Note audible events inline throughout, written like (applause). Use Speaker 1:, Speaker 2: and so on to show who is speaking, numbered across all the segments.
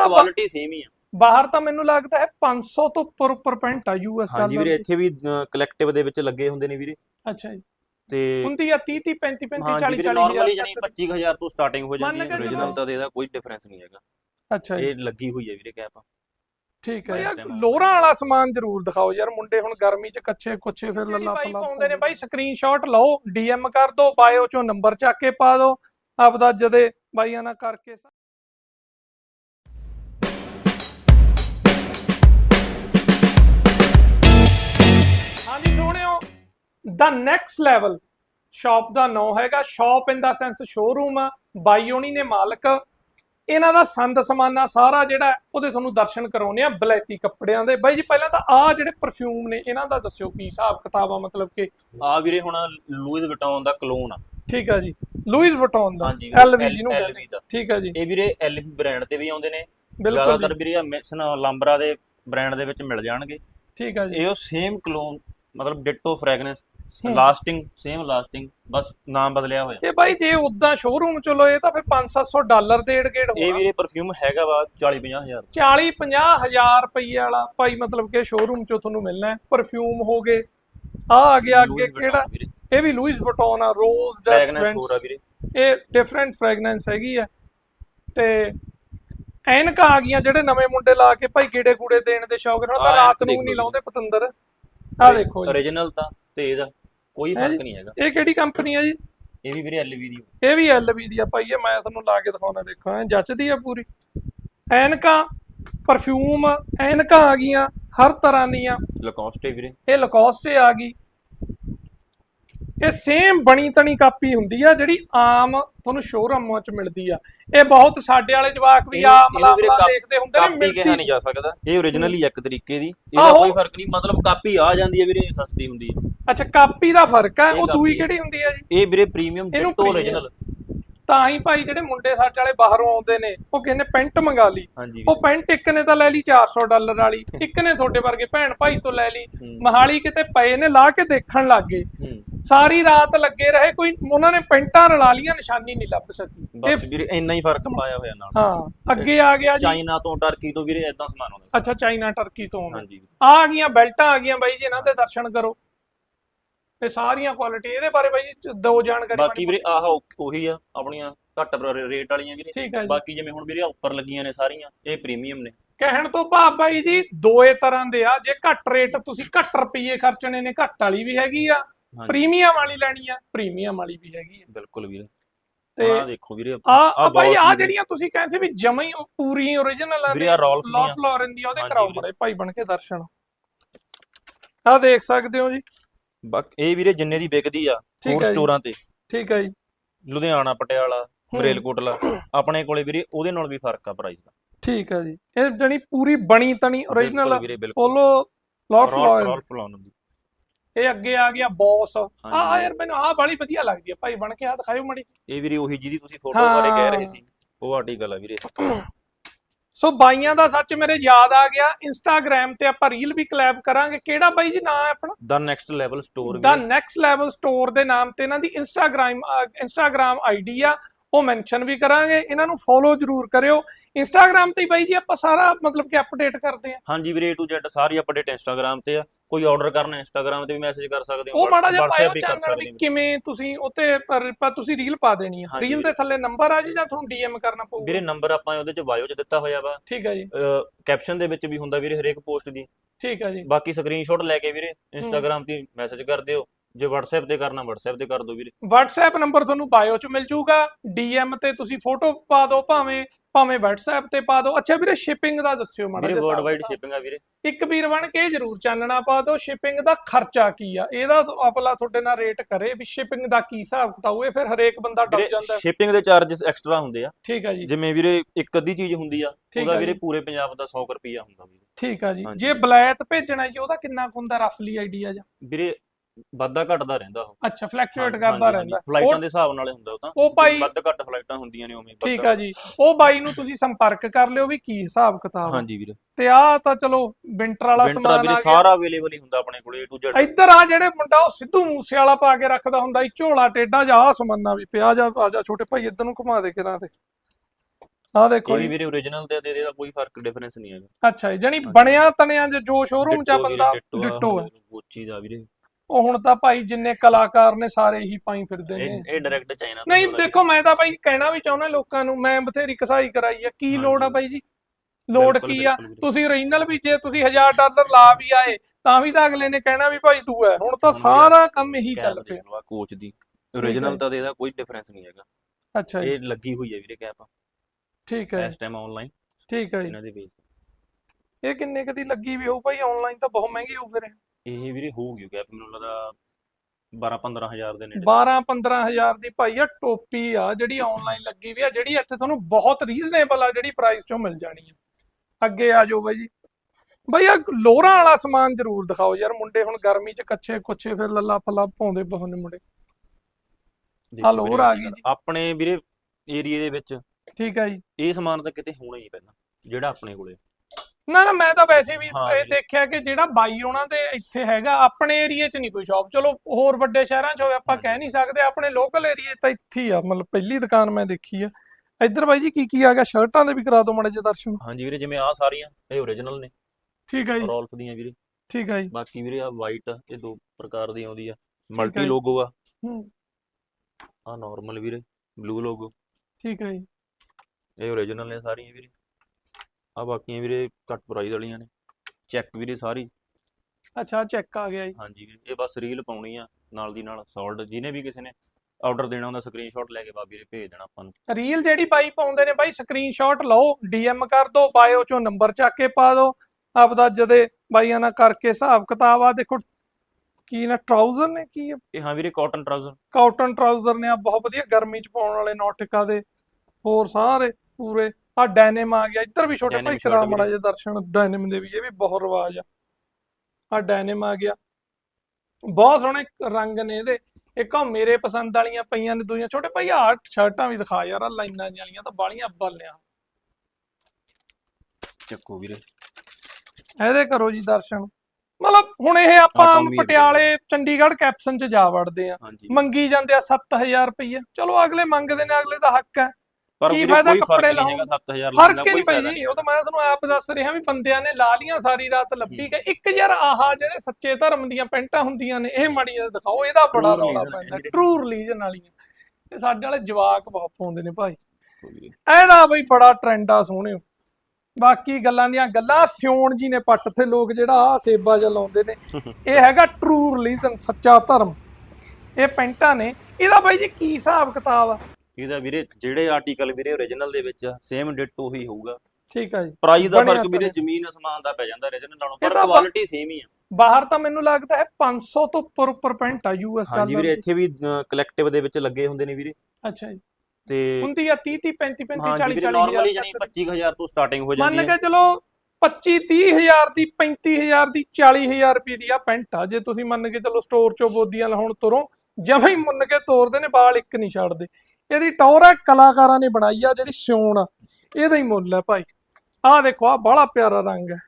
Speaker 1: ਬਾ-
Speaker 2: quality same ਹੀ ਆ।
Speaker 1: ਬਾਹਰ ਤਾਂ ਮੈਨੂੰ ਲੱਗਦਾ ਹੈ 500 ਤੋਂ ਉੱਪਰ ਉੱਪਰ ਪੈਂਟ ਆ ਯੂਐਸ
Speaker 2: ਹਾਂਜੀ ਵੀਰੇ
Speaker 1: ਡਾਲਰ
Speaker 2: ਇੱਥੇ ਵੀ ਕਲੈਕਟਿਵ ਦੇ ਵਿੱਚ ਲੱਗੇ ਹੁੰਦੇ ਨੇ ਵੀਰੇ।
Speaker 1: ਅੱਛਾ ਜੀ।
Speaker 2: ਤੇ
Speaker 1: ਹੁੰਦੀ ਆ 30 30 35 35
Speaker 2: ਹਾਂਜੀ
Speaker 1: 40
Speaker 2: ਵੀਰੇ
Speaker 1: 40
Speaker 2: ਨਾਰਮਲੀ ਜਾਨੀ
Speaker 1: ਤੱਕ
Speaker 2: 25000 ਤੋਂ ਸਟਾਰਟਿੰਗ ਹੋ ਜਾਂਦੀ ਹੈ origignal। ਤਾਂ ਇਹਦਾ ਕੋਈ ਡਿਫਰੈਂਸ ਨਹੀਂ ਹੈਗਾ।
Speaker 1: ਅੱਛਾ ਜੀ।
Speaker 2: ਇਹ ਲੱਗੀ ਹੋਈ ਹੈ ਵੀਰੇ ਕੈਪ
Speaker 1: ਠੀਕ ਹੈ ਯਾਰ। ਲੋਰਾਂ ਵਾਲਾ ਸਮਾਨ ਜ਼ਰੂਰ ਦਿਖਾਓ ਯਾਰ ਮੁੰਡੇ ਹੁਣ ਗਰਮੀ 'ਚ ਕੱਚੇ ਕੁੱਛੇ ਫਿਰ ਲੱਲਾ
Speaker 2: ਬਾਈ
Speaker 1: ਪੱਲਾ ਪਾਉਂਦੇ ਨੇ ਬਾਈ ਸਕਰੀਨਸ਼ਾਟ ਲਓ ਡੀਐਮ ਕਰ ਦਿਓ ਬਾਇਓ 'ਚੋਂ ਨੰਬਰ ਚੱਕ ਕੇ ਪਾ ਦਿਓ ਆਪਦਾ ਜਦੇ ਬਾਈਆਂ ਨਾਲ ਕਰਕੇ ਸੋਹਣਿਓ ਦਾ ਨੈਕਸਟ ਲੈਵਲ ਸ਼ਾਪ ਦਾ ਨਾਮ ਹੈਗਾ shop in the sense showroom ਆ ਬਾਈ ਹੋਣੀ ਨੇ ਮਾਲਕ। ਇਹਨਾਂ ਦਾ ਸੰਦ ਸਮਾਨਾ ਸਾਰਾ ਜਿਹੜਾ ਉਹਦੇ ਤੁਹਾਨੂੰ ਦਰਸ਼ਨ ਕਰਾਉਣੇ ਆ ਬਲੈਤੀ ਕੱਪੜਿਆਂ ਦੇ। ਬਾਈ ਜੀ ਪਹਿਲਾਂ ਤਾਂ ਆ ਜਿਹੜੇ ਪਰਫਿਊਮ ਨੇ ਇਹਨਾਂ ਦਾ ਦੱਸਿਓ ਕੀ ਹਿਸਾਬ ਕਿਤਾਬ ਆ ਮਤਲਬ ਕਿ
Speaker 2: ਆ ਵੀਰੇ ਹੁਣ ਲੂਇਸ ਵਿਟਾਉਨ ਦਾ ਕਲੋਨ ਆ।
Speaker 1: ਠੀਕ ਆ ਜੀ। ਲੂਇਸ ਵਟੌਨ ਦਾ ਐਲਵੀ ਜਿਹਨੂੰ ਕਹਿੰਦੇ ਠੀਕ ਆ ਜੀ।
Speaker 2: ਇਹ ਵੀਰੇ ਐਲਵੀ ਬ੍ਰਾਂਡ ਤੇ ਵੀ ਆਉਂਦੇ ਨੇ।
Speaker 1: ਬਿਲਕੁਲ
Speaker 2: ਜ਼ਿਆਦਾਤਰ ਵੀਰੇ ਮਿਸਨ ਲਾਂਬਰਾ ਦੇ ਬ੍ਰਾਂਡ ਦੇ ਵਿੱਚ ਮਿਲ ਜਾਣਗੇ।
Speaker 1: ਠੀਕ ਆ ਜੀ।
Speaker 2: ਇਹ ਸੇਮ ਕਲੋਨ ਮਤਲਬ ਡਿਟੋ ਫ੍ਰੈਗਰੈਂਸ
Speaker 1: ਹੂੰ।
Speaker 2: ਲਾਸਟਿੰਗ ਸੇਮ ਲਾਸਟਿੰਗ ਬਸ ਨਾਮ ਬਦਲਿਆ ਹੋਇਆ।
Speaker 1: ਇਹ ਬਾਈ ਜੇ ਉਦਾਂ ਸ਼ੋਰੂਮ ਚ ਲੋ ਇਹ ਤਾਂ ਫਿਰ 5-700 ਡਾਲਰ ਦੇ ਏੜ ਗੇੜ
Speaker 2: ਇਹ
Speaker 1: ਹੋਣਾ।
Speaker 2: ਵੀਰੇ ਪਰਫਿਊਮ ਹੈਗਾ ਵਾ 40 50 ਹਜ਼ਾਰ।
Speaker 1: 40-50 ਹਜ਼ਾਰ ਰੁਪਏ ਵਾਲਾ ਭਾਈ ਮਤਲਬ ਕਿ ਸ਼ੋਰੂਮ ਚੋਂ ਤੁਹਾਨੂੰ ਮਿਲਣਾ ਹੈ। ਪਰਫਿਊਮ ਹੋ ਗਏ। ਆ ਆ ਗਿਆ ਅੱਗੇ ਕਿਹੜਾ? ਇਹ ਵੀ ਲੂਇਸ ਵਟੌਨ ਆ ਰੋਜ਼
Speaker 2: ਵੀਰੇ।
Speaker 1: ਇਹ ਡਿਫਰੈਂਟ ਫ੍ਰੈਗਨੈਂਸ ਹੈਗੀ ਆ। ਤੇ ਐਨਕਾਂ ਆ ਗਈਆਂ ਜਿਹੜੇ ਨਵੇਂ ਮੁੰਡੇ ਲਾ ਕੇ ਭਾਈ ਕੀੜੇ ਕੂੜੇ ਦੇਣ ਦੇ ਸ਼ੌਕ ਨਾਲ। ਤਾਂ ਰਾਤ ਨੂੰ ਨਹੀਂ ਲਾਉਂਦੇ ਪਤੰਦਰ। ਆ ਦੇਖੋ ਜੀ।
Speaker 2: origignal ਤਾਂ ਤੇ ਇਹਦਾ ਕੋਈ
Speaker 1: ਹੈ ਜੀ?
Speaker 2: ਫ਼ਰਕ ਨਹੀਂ ਹੈਗਾ।
Speaker 1: ਇਹ ਕਿਹੜੀ ਕੰਪਨੀ ਆ ਜੀ?
Speaker 2: ਇਹ ਵੀ ਵੀਰੇ ਐਲਵੀ ਦੀ
Speaker 1: ਇਹ ਵੀ ਐਲਵੀ ਦੀ ਆ ਭਾਈ ਇਹ ਮੈਂ ਤੁਹਾਨੂੰ ਲਾ ਕੇ ਦਿਖਾਉਣਾ ਦੇਖੋ ਐ ਜੱਚਦੀ ਆ ਪੂਰੀ। ਐਨਕਾਂ ਪਰਫਿਊਮ ਐਨਕਾਂ ਆ ਗਈਆਂ ਹਰ ਤਰ੍ਹਾਂ ਦੀਆਂ।
Speaker 2: ਲਕੋਸਟੇ ਵੀਰੇ।
Speaker 1: ਇਹ ਲਕੋਸਟੇ ਆ ਗਈ। ਇਹ ਸੇਮ ਬਣੀ ਤਣੀ ਕਾਪੀ ਹੁੰਦੀ ਆ ਜਿਹੜੀ ਆਮ ਤੁਹਾਨੂੰ ਸ਼ੋਰੂਮਾਂ 'ਚ ਮਿਲਦੀ ਆ। ਇਹ ਬਹੁਤ ਸਾਡੇ ਵਾਲੇ ਜਵਾਕ ਵੀ ਆਮ ਲਾਮਲਾ ਦੇਖਦੇ ਹੁੰਦੇ ਨੇ
Speaker 2: ਕਿਹਾ
Speaker 1: ਮਿਲਦੀ
Speaker 2: ਨਹੀਂ ਜਾ ਸਕਦਾ। ਇਹ origignal ਹੀ ਇੱਕ ਤਰੀਕੇ ਦੀ। ਇਹਦਾ। ਕੋਈ ਫ਼ਰਕ ਨਹੀਂ ਮਤਲਬ ਕਾਪੀ ਆ ਜਾਂਦੀ ਹੈ ਵੀਰੇ ਸਸਤੀ ਹੁੰਦੀ ਹੈ
Speaker 1: ਅੱਛਾ ਕਾਪੀ ਦਾ ਫ਼ਰਕ ਆ ਉਹ ਦੂਈ। ਕਿਹੜੀ ਹੁੰਦੀ ਆ ਜੀ?
Speaker 2: ਇਹ ਵੀਰੇ ਪ੍ਰੀਮੀਅਮ
Speaker 1: premium-
Speaker 2: origignal
Speaker 1: ਤਾਂ ਹੀ ਭਾਈ ਜਿਹੜੇ ਮੁੰਡੇ ਸਾਡੇ ਵਾਲੇ ਬਾਹਰੋਂ ਆਉਂਦੇ ਨੇ ਉਹ ਕਿਸੇ ਨੇ ਪੈਂਟ ਮੰਗਾ ਲਈ। ਉਹ ਪੈਂਟ ਇੱਕ ਨੇ ਤਾਂ ਲੈ ਲਈ 400 ਡਾਲਰ ਵਾਲੀ (laughs) ਇੱਕ ਨੇ ਤੁਹਾਡੇ ਵਰਗੇ ਭੈਣ ਭਾਈ ਤੋਂ ਲੈ ਲਈ। ਮਹਾਲੀ ਕਿਤੇ ਪਏ ਨੇ ਲਾ ਕੇ ਦੇਖਣ ਲੱਗ ਗਏ। ਸਾਰੀ ਰਾਤ ਲੱਗੇ ਰਹੇ ਕੋਈ ਉਹਨਾਂ ਨੇ ਪੈਂਟਾਂ ਰਲਾ ਲੀਆਂ ਨਿਸ਼ਾਨੀ ਨਹੀਂ ਲੱਭ ਸਕੀ।
Speaker 2: ਬਸ ਵੀਰੇ ਇੰਨਾ ਹੀ ਫ਼ਰਕ ਮਿਲਾਇਆ ਹੋਇਆ ਨਾਲ।
Speaker 1: ਹਾਂ ਅੱਗੇ ਆ ਗਿਆ ਜੀ।
Speaker 2: ਚਾਈਨਾ ਤੋਂ ਟਰਕੀ ਤੋਂ ਵੀਰੇ ਇਦਾਂ ਸਮਾਨ ਆਉਂਦਾ
Speaker 1: ਅੱਛਾ ਚਾਈਨਾ ਟਰਕੀ ਤੋਂ
Speaker 2: ਹਾਂਜੀ।
Speaker 1: ਆ ਗਈਆਂ ਬੈਲਟਾਂ ਆ ਗਈਆਂ ਬਾਈ ਜੀ ਇਹਨਾਂ ਦੇ ਦਰਸ਼ਨ ਕਰੋ। ਇਹ ਸਾਰੀਆਂ ਕੁਆਲਿਟੀ ਇਹਦੇ ਬਾਰੇ ਬਾਈ ਜੀ ਦੋ ਜਾਣਕਾਰੀ
Speaker 2: ਬਾਕੀ ਵੀਰੇ ਆਹ ਉਹ- ਆ ਆਪਣੀਆਂ ਘੱਟ ਰੇਟ ਵਾਲੀਆਂ ਵੀਰੇ ਬਾਕੀ ਜਿਵੇਂ ਹੁਣ ਵੀਰੇ ਉੱਪਰ ਲੱਗੀਆਂ ਨੇ ਸਾਰੀਆਂ ਇਹ ਪ੍ਰੀਮੀਅਮ ਨੇ।
Speaker 1: ਕਹਿਣ ਤੋਂ ਭਾਵ ਬਾਈ ਜੀ ਦੋਏ ਤਰ੍ਹਾਂ ਦੇ ਆ। ਜੇ ਘੱਟ ਰੇਟ ਤੁਸੀਂ ਘੱਟ ਰੁਪਏ ਖਰਚਣੇ ਨੇ ਘੱਟ ਵਾਲੀ ਵੀ ਹੈਗੀ ਆ। ਪ੍ਰੀਮੀਅਮ ਵਾਲੀ ਲੈਣੀ ਆ ਪ੍ਰੀਮੀਅਮ ਵਾਲੀ ਵੀ ਹੈਗੀ ਆ।
Speaker 2: ਬਿਲਕੁਲ ਵੀਰੇ।
Speaker 1: ਤੇ
Speaker 2: ਆਹ ਦੇਖੋ ਵੀਰੇ
Speaker 1: ਆ ਆ
Speaker 2: boss
Speaker 1: ਆ। ਜਿਹੜੀਆਂ ਤੁਸੀਂ ਕਹਿੰਦੇ ਸੀ ਵੀ ਜਮਾ ਹੀ ਪੂਰੀ ਓਰੀਜਨਲ ਆ
Speaker 2: ਵੀਰੇ ਆ ਰੋਲਫ ਦੀਆਂ।
Speaker 1: ਲੌਫ ਲੋਰਨ ਦੀ ਆ, ਉਹਦੇ ਕਰਾਓ। ਬੜੇ ਭਾਈ ਬਣ ਕੇ ਦਰਸ਼ਨ। ਆ ਦੇਖ ਸਕਦੇ ਹੋ ਜੀ।
Speaker 2: ਬਾਕ ਇਹ ਵੀਰੇ ਜਿੰਨੇ ਦੀ ਵਿਕਦੀ ਆ ਹੋਰ। ਸਟੋਰਾਂ ਤੇ।
Speaker 1: ਠੀਕ ਹੈ ਜੀ।
Speaker 2: ਲੁਧਿਆਣਾ ਪਟਿਆਲਾ ਮਰੇਲਕੋਟਲਾ ਆਪਣੇ ਕੋਲੇ ਵੀਰੇ ਉਹਦੇ ਨਾਲ ਵੀ ਫ਼ਰਕ ਆ ਪ੍ਰਾਈਸ ਦਾ।
Speaker 1: ਠੀਕ ਹੈ ਜੀ। ਇਹ ਜਣੀ ਪੂਰੀ ਬਣੀ ਤਣੀ
Speaker 2: ਬਿਲਕੁਲ
Speaker 1: ਪੋਲੋ ਲੌਫ ਲੋਰਨ ਇਹ ਅੱਗੇ ਆ ਗਿਆ ਬੌਸ ਆ। ਯਾਰ ਮੈਨੂੰ ਆ ਬੜੀ ਵਧੀਆ ਲੱਗਦੀ ਆ। ਭਾਈ ਬਣ ਕੇ ਆ ਦਿਖਾਇਓ ਮੜੀ।
Speaker 2: ਇਹ ਵੀਰੇ ਉਹੀ ਜਿਹਦੀ ਤੁਸੀਂ ਫੋਟੋ ਬਾਰੇ ਕਹਿ ਰਹੇ। ਸੀ। ਉਹ ਆਰਟੀਕਲ ਆ ਵੀਰੇ। (coughs)
Speaker 1: ਸੋ ਬਾਈਆਂ ਦਾ ਸੱਚ ਮੇਰੇ ਯਾਦ ਆ ਗਿਆ। ਇੰਸਟਾਗ੍ਰam ਤੇ ਆਪਾਂ ਰੀਲ ਵੀ ਕਲੈਬ ਕਰਾਂਗੇ। ਕਿਹੜਾ ਬਾਈ ਜੀ ਨਾਮ ਹੈ ਆਪਣਾ?
Speaker 2: The next level store
Speaker 1: the next level store ਦੇ ਨਾਮ ਤੇ ਇਹਨਾਂ ਦੀ ਇੰਸਟਾਗ੍ਰam ਇੰਸਟਾਗ੍ਰam ਆਈਡੀ ਆ। ਉਹ ਮੈਂਸ਼ਨ ਵੀ ਕਰਾਂਗੇ। ਇਹਨਾਂ ਨੂੰ ਫੋਲੋ ਜਰੂਰ ਕਰਿਓ। ਇੰਸਟਾਗ੍ਰam ਤੇ ਹੀ ਬਾਈ ਜੀ ਆਪਾਂ ਸਾਰਾ ਮਤਲਬ ਕਿ ਅਪਡੇਟ ਕਰਦੇ ਆ
Speaker 2: ਹਾਂਜੀ ਵੀਰੇ A to Z ਸਾਰੀ ਅਪਡੇਟ ਇੰਸਟਾਗ੍ਰam ਤੇ ਆ। ਕੋਈ ਆਰਡਰ ਕਰਨਾ ਇੰਸਟਾਗ੍ਰam ਤੇ ਵੀ ਮੈਸੇਜ ਕਰ ਸਕਦੇ ਹੋ
Speaker 1: ਉਹ ਮਾੜਾ ਜਿਹਾ ਪਾਇਓ ਚੈਨਲ ਵੀ ਕਿਵੇਂ ਤੁਸੀਂ ਉੱਤੇ ਪਰ- ਤੁਸੀਂ ਰੀਲ ਪਾ ਦੇਣੀ ਆ। ਰੀਲ ਦੇ। ਥੱਲੇ ਨੰਬਰ ਆ ਜੀ ਜਾਂ ਤੁਹਾਨੂੰ ਡੀਐਮ ਕਰਨਾ ਪਊਗਾ?
Speaker 2: ਵੀਰੇ ਨੰਬਰ ਆਪਾਂ ਉਹਦੇ ਚ ਬਾਇਓ ਚ ਦਿੱਤਾ ਹੋਇਆ ਵਾ।
Speaker 1: ਠੀਕ ਹੈ ਜੀ।
Speaker 2: ਕੈਪਸ਼ਨ ਦੇ ਵਿੱਚ ਵੀ ਹੁੰਦਾ ਵੀਰੇ ਹਰੇਕ ਪੋਸਟ ਦੀ।
Speaker 1: ਠੀਕ ਹੈ ਜੀ।
Speaker 2: ਬਾਕੀ ਸਕਰੀਨਸ਼ਾਟ ਲੈ ਕੇ ਵੀਰੇ ਇੰਸਟਾਗ੍ਰam ਤੇ ਮੈਸੇਜ ਕਰ ਦਿਓ। ਜੇ WhatsApp ਤੇ ਕਰਨਾ WhatsApp ਤੇ ਕਰ ਦਿਓ ਵੀਰੇ।
Speaker 1: WhatsApp ਨੰਬਰ ਤੁਹਾਨੂੰ ਬਾਇਓ 'ਚ ਮਿਲ ਜਾਊਗਾ। DM ਤੇ ਤੁਸੀਂ ਫੋਟੋ ਪਾ ਦਿਓ ਭਾਵੇਂ ਭਾਵੇਂ WhatsApp ਤੇ ਪਾ ਦਿਓ। ਅੱਛਾ ਵੀਰੇ ਸ਼ਿਪਿੰਗ ਦਾ ਦੱਸਿਓ ਮਾੜਾ
Speaker 2: ਵੀਰੇ ਵਰਲਡ ਵਾਈਡ। ਸ਼ਿਪਿੰਗ ਆ ਵੀਰੇ।
Speaker 1: ਇੱਕ ਵੀਰ ਬਣ ਕੇ ਜ਼ਰੂਰ ਚਾਨਣਾ ਪਾ ਦਿਓ ਸ਼ਿਪਿੰਗ ਦਾ ਖਰਚਾ ਕੀ ਆ? ਇਹਦਾ ਆਪਲਾ ਤੁਹਾਡੇ ਨਾਲ ਰੇਟ ਕਰੇ ਵੀ ਸ਼ਿਪਿੰਗ ਦਾ ਕੀ ਹਿਸਾਬ ਕਿਤਾਬ ਇਹ ਫਿਰ ਹਰੇਕ ਬੰਦਾ ਡਰ ਜਾਂਦਾ। ਹੈ।
Speaker 2: ਸ਼ਿਪਿੰਗ ਦੇ ਚਾਰजेस ਐਕਸਟਰਾ ਹੁੰਦੇ ਆ।
Speaker 1: ਠੀਕ ਹੈ ਜੀ।
Speaker 2: ਜਿਵੇਂ ਵੀਰੇ ਇੱਕ ਅੱਧੀ ਚੀਜ਼ ਹੁੰਦੀ ਆ ਉਹਦਾ
Speaker 1: ਆ
Speaker 2: ਵੀਰੇ। ਪੂਰੇ ਪੰਜਾਬ ਦਾ 100 ਰੁਪਿਆ ਹੁੰਦਾ ਵੀਰੇ।
Speaker 1: ਠੀਕ ਆ ਜੀ। ਜੇ ਬਲੈਤ ਭੇਜਣਾ ਜੀ ਉਹਦਾ ਕਿੰਨਾ ਕੁ ਹੁੰਦਾ ਰਫਲੀ ਆਈਡੀਆ ਜਾਂ
Speaker 2: ਵੀਰੇ ਵਾਧਾ ਘਟਦਾ ਰਹਿੰਦਾ ਉਹ।
Speaker 1: ਅੱਛਾ ਫਲੈਕਚੁਏਟ ਕਰਦਾ ਰਹਿੰਦਾ।
Speaker 2: ਫਲਾਈਟਾਂ ਦੇ ਹਿਸਾਬ ਨਾਲ ਹੁੰਦਾ ਉਹ ਤਾਂ।
Speaker 1: ਉਹ ਭਾਈ-
Speaker 2: ਵੱਧ ਘੱਟ ਫਲਾਈਟਾਂ ਹੁੰਦੀਆਂ ਨੇ ਉਵੇਂ
Speaker 1: ਠੀਕ ਆ ਜੀ। ਉਹ ਬਾਈ ਨੂੰ ਤੁਸੀਂ ਸੰਪਰਕ ਕਰ ਲਿਓ ਵੀ ਕੀ ਹਿਸਾਬ ਕਿਤਾਬ। ਆ।
Speaker 2: ਹਾਂਜੀ ਵੀਰੇ।
Speaker 1: ਤੇ ਆ ਤਾਂ ਚਲੋ ਵਿੰਟਰ ਵਾਲਾ ਸਮਾਨ ਆ ਗਿਆ।
Speaker 2: ਸਾਰਾ ਅਵੇਲੇਬਲ ਹੀ ਹੁੰਦਾ ਆਪਣੇ ਕੋਲੇ A to Z
Speaker 1: ਇੱਧਰ ਆ ਜਿਹੜੇ ਮੁੰਡਾ ਉਹ ਸਿੱਧੂ ਮੂਸੇ ਵਾਲਾ ਪਾ ਕੇ ਰੱਖਦਾ ਹੁੰਦਾ ਸੀ ਝੋਲਾ ਟੇਡਾ ਜਾ ਆ ਸਮੰਨਾ ਵੀ। ਪਿਆ ਜਾ ਆ ਜਾ ਛੋਟੇ ਭਾਈ ਇੱਧਰ ਨੂੰ ਘੁਮਾ ਦੇ ਕਿਰਾਂ ਤੇ। ਆਹ ਦੇਖੋ
Speaker 2: ਇਹ ਵੀ ਵੀਰੇ origignal ਤੇ ਤੇ ਇਹਦਾ ਕੋਈ ਫ਼ਰਕ ਡਿਫਰੈਂਸ ਨਹੀਂ ਹੈਗਾ।
Speaker 1: ਅੱਛਾ ਜੀ ਜਾਨੀ ਬਣਿਆ ਤਣਿਆ ਜੇ ਸ਼ੋਰੂਮ ਚ ਆ ਬੰਦਾ
Speaker 2: ਆ,
Speaker 1: ਡਿੱਟੋ ਹੈ
Speaker 2: ਗੁੱਚੀ ਦਾ ਵੀਰੇ।
Speaker 1: ਉਹ ਹੁਣ ਤਾਂ ਭਾਈ ਜਿੰਨੇ ਕਲਾਕਾਰ ਨੇ ਸਾਰੇ ਹੀ ਪਾਈ ਫਿਰਦੇ ਨੇ।
Speaker 2: ਇਹ ਡਾਇਰੈਕਟ ਚਾਈਨਾ
Speaker 1: ਨਹੀਂ ਦੇਖੋ ਮੈਂ ਤਾਂ ਭਾਈ ਕਹਿਣਾ ਵੀ ਚਾਹੁੰਦਾ ਲੋਕਾਂ ਨੂੰ ਮੈਂ ਬਥੇਰੀ ਕਸਾਈ ਕਰਾਈ ਆ। ਕੀ। ਲੋੜ ਆ ਭਾਈ ਜੀ? ਲੋੜ ਕੀ ਆ। ਤੁਸੀਂ ਓਰੀਜਨਲ ਵੀ ਜੇ ਤੁਸੀਂ 1000 ਡਾਲਰ ਲਾ ਵੀ ਆਏ ਤਾਂ ਵੀ ਤਾਂ ਅਗਲੇ ਨੇ ਕਹਿਣਾ ਵੀ ਭਾਈ ਤੂੰ ਹੈ ਹੁਣ ਤਾਂ ਸਾਰਾ ਕੰਮ ਇਹੀ ਚੱਲ ਪਿਆ।
Speaker 2: ਕੋਚ ਦੀ। origignal। ਤਾਂ ਤੇ ਇਹਦਾ ਕੋਈ ਡਿਫਰੈਂਸ ਨਹੀਂ ਹੈਗਾ।
Speaker 1: ਅੱਛਾ
Speaker 2: ਇਹ ਲੱਗੀ ਹੋਈ ਹੈ ਵੀਰੇ ਕੈਪ
Speaker 1: ਠੀਕ ਹੈ।
Speaker 2: ਇਸ ਟਾਈਮ ਆਨਲਾਈਨ
Speaker 1: ਠੀਕ ਹੈ
Speaker 2: ਇਹਨਾਂ ਦੇ ਵੇਚ
Speaker 1: ਇਹ ਕਿੰਨੇ ਕਦੀ ਲੱਗੀ ਵੀ ਹੋਊ ਭਾਈ? ਆਨਲਾਈਨ ਤਾਂ ਬਹੁਤ ਮਹਿੰਗੀ ਹੋਊ ਫਿਰ। ਇਹ।
Speaker 2: ਵੀਰੇ ਹੋਊਗੀ ਕੈਪ ਮੈਨੂੰ ਲੱਗਦਾ 12 15000 ਦੇ ਨੇੜੇ।
Speaker 1: 12 15000 ਦੀ ਭਾਈ ਆ ਟੋਪੀ ਆ ਜਿਹੜੀ ਆਨਲਾਈਨ ਲੱਗੀ ਵੀ ਆ ਜਿਹੜੀ ਇੱਥੇ ਤੁਹਾਨੂੰ ਬਹੁਤ ਰੀਜ਼ਨੇਬਲ ਆ ਜਿਹੜੀ ਪ੍ਰਾਈਸ ਚੋਂ ਮਿਲ ਜਾਣੀ ਆ। ਅੱਗੇ ਆ ਜਾਓ ਬਾਈ ਜੀ। ਬਈ ਆ ਲੋਰਾਂ ਵਾਲਾ ਸਮਾਨ ਜ਼ਰੂਰ ਦਿਖਾਓ ਯਾਰ ਮੁੰਡੇ ਹੁਣ ਗਰਮੀ 'ਚ ਕੱਚੇ ਕੁੱਛੇ ਫਿਰ ਲੱਲਾ ਫੱਲਾ ਪਾਉਂਦੇ ਬਹੁਤ ਨੇ ਮੁੰਡੇ। ਹੋਰ
Speaker 2: ਵੀਰੇ
Speaker 1: ਆ ਗਈ ਜੀ।
Speaker 2: ਆਪਣੇ ਵੀਰੇ ਏਰੀਏ ਦੇ ਵਿੱਚ
Speaker 1: ਠੀਕ ਹੈ ਜੀ।
Speaker 2: ਇਹ ਸਮਾਨ ਤਾਂ ਕਿਤੇ ਹੋਣਾ ਹੀ ਪਹਿਲਾਂ ਜਿਹੜਾ ਆਪਣੇ ਕੋਲੇ।
Speaker 1: ਨਾ ਨਾ ਮੈਂ ਤਾਂ ਵੈਸੇ ਵੀ
Speaker 2: ਹਾਂ
Speaker 1: ਇਹ
Speaker 2: ਜੀ।
Speaker 1: ਦੇਖਿਆ ਕਿ ਜਿਹੜਾ ਬਾਈ ਉਹਨਾਂ ਦੇ ਇੱਥੇ ਹੈਗਾ ਆਪਣੇ ਏਰੀਏ 'ਚ ਨਹੀਂ ਕੋਈ ਸ਼ਾਪ ਚਲੋ ਹੋਰ ਵੱਡੇ ਸ਼ਹਿਰਾਂ 'ਚ ਹੋਵੇ ਆਪਾਂ। ਕਹਿ ਨਹੀਂ ਸਕਦੇ ਆਪਣੇ ਲੋਕਲ ਏਰੀਏ ਤਾਂ ਇੱਥੇ ਹੀ ਆ ਮਤਲਬ ਪਹਿਲੀ ਦੁਕਾਨ ਮੈਂ ਦੇਖੀ ਆ। ਇੱਧਰ ਬਾਈ ਜੀ ਕੀ ਕੀ ਆ ਗਿਆ? ਸ਼ਰਟਾਂ ਦੇ ਵੀ ਕਰਾ ਦਿਓ ਮਾੜੇ ਜਿਹੇ ਦਰਸ਼ਨ।
Speaker 2: ਹਾਂਜੀ ਵੀਰੇ ਜਿਵੇਂ ਆਹ ਸਾਰੀਆਂ ਇਹ origignal ਨੇ।
Speaker 1: ਠੀਕ ਹੈ ਜੀ।
Speaker 2: ਰੋਲਫ ਦੀਆਂ ਵੀਰੇ।
Speaker 1: ਠੀਕ ਹੈ ਜੀ।
Speaker 2: ਬਾਕੀ ਵੀਰੇ ਆ ਵਾਈਟ ਇਹ ਦੋ ਪ੍ਰਕਾਰ ਦੀ ਆਉਂਦੀ ਆ। ਮਲਟੀ
Speaker 1: ਜੀ।
Speaker 2: ਲੋਗੋ ਆ।
Speaker 1: ਹੂੰ।
Speaker 2: ਆ ਨਾਰਮਲ ਵੀਰੇ ਬਲੂ ਲੋਗੋ
Speaker 1: ਠੀਕ ਹੈ ਜੀ।
Speaker 2: ਇਹ origignal ਨੇ ਸਾਰੀਆਂ ਵੀਰੇ। ਆ ਬਾਕੀਆਂ ਵੀਰੇ ਘੱਟ ਪ੍ਰਾਈਸ ਵਾਲੀਆਂ ਨੇ। ਚੈੱਕ ਵੀਰੇ ਸਾਰੀ।
Speaker 1: ਅੱਛਾ ਚੈੱਕ ਆ ਗਿਆ ਜੀ।
Speaker 2: ਹਾਂਜੀ ਵੀਰੇ ਇਹ ਬਸ ਰੀਲ ਪਾਉਣੀ ਆ ਨਾਲ ਦੀ ਨਾਲ ਸੋਲਡ ਜਿਹਨੇ ਵੀ ਕਿਸੇ ਨੇ ਆਰਡਰ ਦੇਣਾ ਹੁੰਦਾ ਸਕਰੀਨਸ਼ਾਟ ਲੈ ਕੇ ਬਾਬੀ ਦੇ ਭੇਜ ਦੇਣਾ ਆਪਾਂ ਨੂੰ।
Speaker 1: ਰੀਲ ਜਿਹੜੀ ਬਾਈ ਪਾਉਂਦੇ ਨੇ ਬਾਈ ਸਕਰੀਨਸ਼ਾਟ ਲਓ ਡੀਐਮ ਕਰ ਦਿਓ ਬਾਇਓ ਚੋਂ ਨੰਬਰ ਚੱਕ ਕੇ ਪਾ ਦਿਓ ਆਪਦਾ ਜਦੇ ਬਾਈਆਂ ਨਾਲ ਕਰਕੇ ਹਿਸਾਬ ਕਿਤਾਬ ਆ ਦੇਖੋ ਕੀ ਨਾ ਟਰਾਊਜ਼ਰ ਨੇ ਕੀ
Speaker 2: ਇਹ ਹਾਂ ਵੀਰੇ ਕਾਟਨ ਟਰਾਊਜ਼ਰ
Speaker 1: ਕਾਟਨ ਟਰਾਊਜ਼ਰ ਨੇ ਆ ਬਹੁਤ ਵਧੀਆ ਗਰਮੀ ਚ ਪਾਉਣ ਵਾਲੇ ਨੌਟਿਕਾ ਦੇ ਹੋਰ ਸਾਰੇ ਪੂਰੇ ਆ ਡੈਨਿਮ ਆ ਗਿਆ ਇੱਧਰ ਵੀ ਛੋਟੇ ਭਾਈ
Speaker 2: shirt
Speaker 1: ਕਰਾ
Speaker 2: ਵੀ
Speaker 1: ਮੜਾ
Speaker 2: ਨੇ।
Speaker 1: ਜੇ ਦਰਸ਼ਨ ਡੈਨਿਮ ਦੇ ਵੀ ਇਹ ਵੀ ਬਹੁਤ ਰਿਵਾਜ ਆ। ਆ ਡੈਨਿਮ ਆ ਗਿਆ। ਬਹੁਤ ਸੋਹਣੇ ਰੰਗ ਨੇ ਇਹਦੇ। ਇੱਕ ਆ ਮੇਰੇ ਪਸੰਦ ਵਾਲੀਆਂ ਪਈਆਂ ਨੇ ਦੂਜੀਆਂ ਛੋਟੇ ਭਾਈ ਆਹ ਸ਼ਰਟਾਂ ਵੀ ਦਿਖਾ ਯਾਰ ਆ ਲਾਈਨਾਂ ਵਾਲੀਆਂ ਤਾਂ ਬਾਲੀਆਂ। ਅੱਬਲ ਨੇ ਆ
Speaker 2: ਚੱਕੋ ਵੀਰੇ।
Speaker 1: ਇਹਦੇ ਕਰੋ ਜੀ ਦਰਸ਼ਨ। ਮਤਲਬ ਹੁਣ ਇਹ ਆਪਾਂ ਪਟਿਆਲੇ ਚੰਡੀਗੜ੍ਹ ਕੈਪਸਨ ਚ ਜਾ ਵੜਦੇ ਆ ਮੰਗੀ ਜਾਂਦੇ ਆ 7000 ਰੁਪਏ ਚਲੋ ਅਗਲੇ ਮੰਗਦੇ ਨੇ ਅਗਲੇ ਦਾ ਹੱਕ ਹੈ।
Speaker 2: ਪਰ
Speaker 1: ਕੀ
Speaker 2: ਵੀਰੇ
Speaker 1: ਫਾਇਦਾ
Speaker 2: ਕੋਈ
Speaker 1: ਕੱਪੜੇ
Speaker 2: ਫ਼ਰਕ ਨਹੀਂ ਹੈਗਾ
Speaker 1: ਲਾਉਣ
Speaker 2: 7000
Speaker 1: ਫ਼ਰਕ
Speaker 2: ਦਾ
Speaker 1: ਹੀ ਨਹੀਂ
Speaker 2: ਕੋਈ ਫਾਇਦਾ
Speaker 1: ਜੀ
Speaker 2: ਨਹੀਂ
Speaker 1: ਉਹ ਤਾਂ ਮੈਂ ਤੁਹਾਨੂੰ ਆਪ ਦੱਸ ਰਿਹਾ ਵੀ ਬੰਦਿਆਂ ਨੇ ਲਾ ਲੀਆਂ ਸਾਰੀ ਰਾਤ ਲੱਭੀ ਗਏ ਇੱਕ ਯਾਰ ਆਹ ਜਿਹੜੇ ਸੱਚੇ ਧਰਮ ਦੀਆਂ ਪੈਂਟਾਂ ਹੁੰਦੀਆਂ ਨੇ ਇਹ ਮਾੜੀ ਜਿਹਾ ਦਿਖਾਓ ਇਹਦਾ ਬੜਾ
Speaker 2: True
Speaker 1: ਰੌਲਾ
Speaker 2: religion
Speaker 1: ਪੈਂਦਾ ਟਰੂ ਰਿਲੀਜਨ ਵਾਲੀਆਂ। ਇਹ ਸਾਡੇ ਵਾਲੇ ਜਵਾਕ ਬਹੁਤ ਪਾਉਂਦੇ ਨੇ ਭਾਈ।
Speaker 2: ਵੀਰੇ।
Speaker 1: ਇਹਦਾ ਬਈ ਬੜਾ ਟ੍ਰੈਂਡ ਆ ਸੋਹਣਿਓ। ਬਾਕੀ ਗੱਲਾਂ ਦੀਆਂ ਗੱਲਾਂ ਸਿਉਣ ਜੀ ਨੇ ਪੱਟ ਤੇ ਲੋਕ ਜਿਹੜਾ ਆ ਸੇਬਾ ਜਿਹਾ ਲਾਉਂਦੇ ਨੇ। (laughs) ਇਹ ਹੈਗਾ ਟਰੂ ਰਿਲੀਜਨ ਸੱਚਾ ਧਰਮ। ਇਹ ਪੈਂਟਾਂ ਨੇ। ਇਹਦਾ ਬਾਈ ਜੀ ਕੀ ਹਿਸਾਬ ਕਿਤਾਬ ਆ?
Speaker 2: ਇਹਦਾ ਵੀਰੇ ਜਿਹੜੇ ਆਰਟੀਕਲ ਵੀਰੇ origignal ਦੇ ਵਿੱਚ ਸੇਮ ਡਿਟੋ ਹੀ ਹੋਊਗਾ।
Speaker 1: ਠੀਕ ਆ ਜੀ।
Speaker 2: ਪ੍ਰਾਈਸ ਦਾ ਫ਼ਰਕ ਵੀਰੇ ਜ਼ਮੀਨ ਅਸਮਾਨ ਦਾ ਪੈ ਜਾਂਦਾ origignal ਨਾਲੋਂ ਪਰ ਕੁਆਲਿਟੀ ਸੇਮ ਹੀ ਆ।
Speaker 1: ਬਾਹਰ ਤਾਂ ਮੈਨੂੰ ਲੱਗਦਾ ਹੈ 500 ਤੋਂ ਉੱਪਰ ਉੱਪਰ ਪੈਂਟ ਆ ਯੂਐਸ
Speaker 2: ਹਾਂਜੀ ਵੀਰੇ
Speaker 1: ਡਾਲਰ
Speaker 2: ਇੱਥੇ ਵੀ ਕਲੈਕਟਿਵ ਦੇ ਵਿੱਚ ਲੱਗੇ ਹੁੰਦੇ ਨੇ ਵੀਰੇ।
Speaker 1: ਅੱਛਾ ਜੀ।
Speaker 2: ਤੇ
Speaker 1: ਹੁੰਦੀ ਆ 30 30 35 35
Speaker 2: ਹਾਂਜੀ
Speaker 1: 40
Speaker 2: ਵੀਰੇ
Speaker 1: 40
Speaker 2: ਨਾਰਮਲੀ
Speaker 1: ਤੱਕ।
Speaker 2: 25000 ਤੋਂ ਸਟਾਰਟਿੰਗ ਹੋ
Speaker 1: ਮੰਨ
Speaker 2: ਜਾਂਦੀ
Speaker 1: ਕੇ
Speaker 2: ਹੈ
Speaker 1: ਚਲੋ 25 30 ਹਜ਼ਾਰ ਦੀ 35 ਹਜ਼ਾਰ ਦੀ 40 ਹਜ਼ਾਰ ਰੁਪਏ ਦੀ ਆ ਪੈਂਟ ਆ। ਜੇ ਤੁਸੀਂ ਮੰਨ ਕੇ ਚਲੋ ਸਟੋਰ ਚੋਂ ਬੋਦੀਆਂ ਲਾਉਣ ਤੁਰੋ ਜਮਾਂ ਹੀ ਮੁੰਨ ਕੇ ਤੋਰਦੇ ਨੇ ਵਾਲ ਇੱਕ ਨਹੀਂ ਛੱਡਦੇ। ਇਹਦੀ ਟੌਰ ਆ ਕਲਾਕਾਰਾਂ ਨੇ ਬਣਾਈ ਆ ਜਿਹੜੀ ਸਿਉਣ ਆ। ਇਹਦਾ ਹੀ ਮੁੱਲ ਹੈ ਭਾਈ। ਆਹ ਦੇਖੋ ਆ ਬੜਾ ਪਿਆਰਾ ਰੰਗ ਹੈ।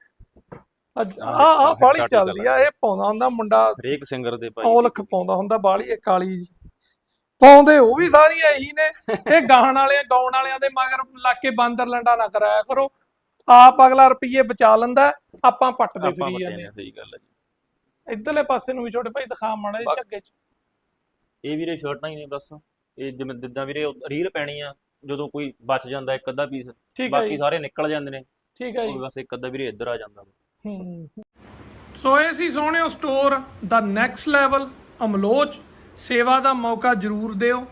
Speaker 1: ਆ ਆ ਬਾਲੀ ਚੱਲਦੀ ਆ ਇਹ ਪਾਉਂਦਾ ਹੁੰਦਾ ਮੁੰਡਾ
Speaker 2: ਹਰੇਕ ਸਿੰਗਰ ਦੇ ਭਾਈ
Speaker 1: ਔਲਖ ਪਾਉਂਦਾ ਹੁੰਦਾ ਬਾਲੀ ਇਹ ਕਾਲੀ ਜੀ। ਪਾਉਂਦੇ ਉਹ ਵੀ ਸਾਰੀਆਂ ਇਹੀ ਨੇ। ਇਹ (laughs) ਗਾਹਣ ਵਾਲੇ ਗਾਉਣ ਵਾਲਿਆਂ ਦੇ ਮਗਰ ਲੱਗ ਕੇ ਬਾਂਦਰ ਲੰਡਾ ਨਾ ਕਰਾਇਆ ਕਰੋ। ਆਪ ਅਗਲਾ ਰੁਪਈਏ ਬਚਾ ਲੈਂਦਾ ਆਪਾਂ ਪੱਟਦੇ
Speaker 2: ਆਪਾਂ
Speaker 1: ਫਿਰੀ ਜਾਂਦੇ।
Speaker 2: ਨੇ ਸਹੀ ਗੱਲ ਹੈ ਜੀ।
Speaker 1: ਆ। ਇੱਧਰਲੇ ਪਾਸੇ ਨੂੰ ਵੀ ਛੋਟੇ ਭਾਈ ਦਿਖਾ ਮਾੜਾ ਝੱਗੇ ਚ।
Speaker 2: ਇਹ ਵੀਰੇ ਸ਼ਰਟਾਂ ਹੀ ਨੇ ਬਸ। ਇਹ ਜਿਵੇਂ ਜਿੱਦਾਂ ਵੀਰੇ ਰੀਲ ਪੈਣੀ ਆ ਜਦੋਂ ਕੋਈ ਬਚ ਜਾਂਦਾ ਇੱਕ ਅੱਧਾ ਪੀਸ
Speaker 1: ਠੀਕ ਹੈ
Speaker 2: ਬਾਕੀ
Speaker 1: ਜੀ।
Speaker 2: ਸਾਰੇ ਨਿਕਲ ਜਾਂਦੇ ਨੇ।
Speaker 1: ਠੀਕ ਹੈ ਜੀ।
Speaker 2: ਬਸ ਇੱਕ ਅੱਧਾ ਵੀਰੇ ਇੱਧਰ ਆ ਜਾਂਦਾ। ਵਾ।
Speaker 1: ਹੂੰ ਸੋ ਇਹ ਸੀ ਸੋਹਣਿਓ store the next level Amloch ਸੇਵਾ ਦਾ ਮੌਕਾ ਜ਼ਰੂਰ ਦਿਓ।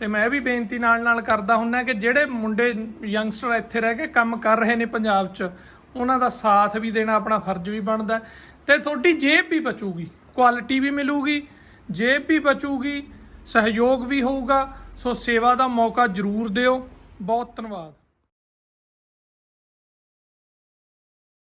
Speaker 1: ਤੇ ਮੈਂ ਵੀ ਬੇਨਤੀ ਨਾਲ ਨਾਲ ਕਰਦਾ ਹੁੰਨਾ ਕਿ ਜਿਹੜੇ ਮੁੰਡੇ ਯੰਗਸਟਰ ਇੱਥੇ ਰਹਿ ਕੇ ਕੰਮ ਕਰ ਰਹੇ ਨੇ ਪੰਜਾਬ 'ਚ ਉਹਨਾਂ ਦਾ ਸਾਥ ਵੀ ਦੇਣਾ ਆਪਣਾ ਫਰਜ਼ ਵੀ ਬਣਦਾ। ਹੈ ਤੇ ਤੁਹਾਡੀ ਜੇਬ ਵੀ ਬਚੂਗੀ ਕੁਆਲਿਟੀ ਵੀ ਮਿਲੂਗੀ ਜੇਬ ਵੀ ਬਚੂਗੀ ਸਹਿਯੋਗ ਵੀ ਹੋਊਗਾ ਸੋ ਸੇਵਾ ਦਾ ਮੌਕਾ ਜ਼ਰੂਰ ਦਿਓ। ਬਹੁਤ ਧੰਨਵਾਦ।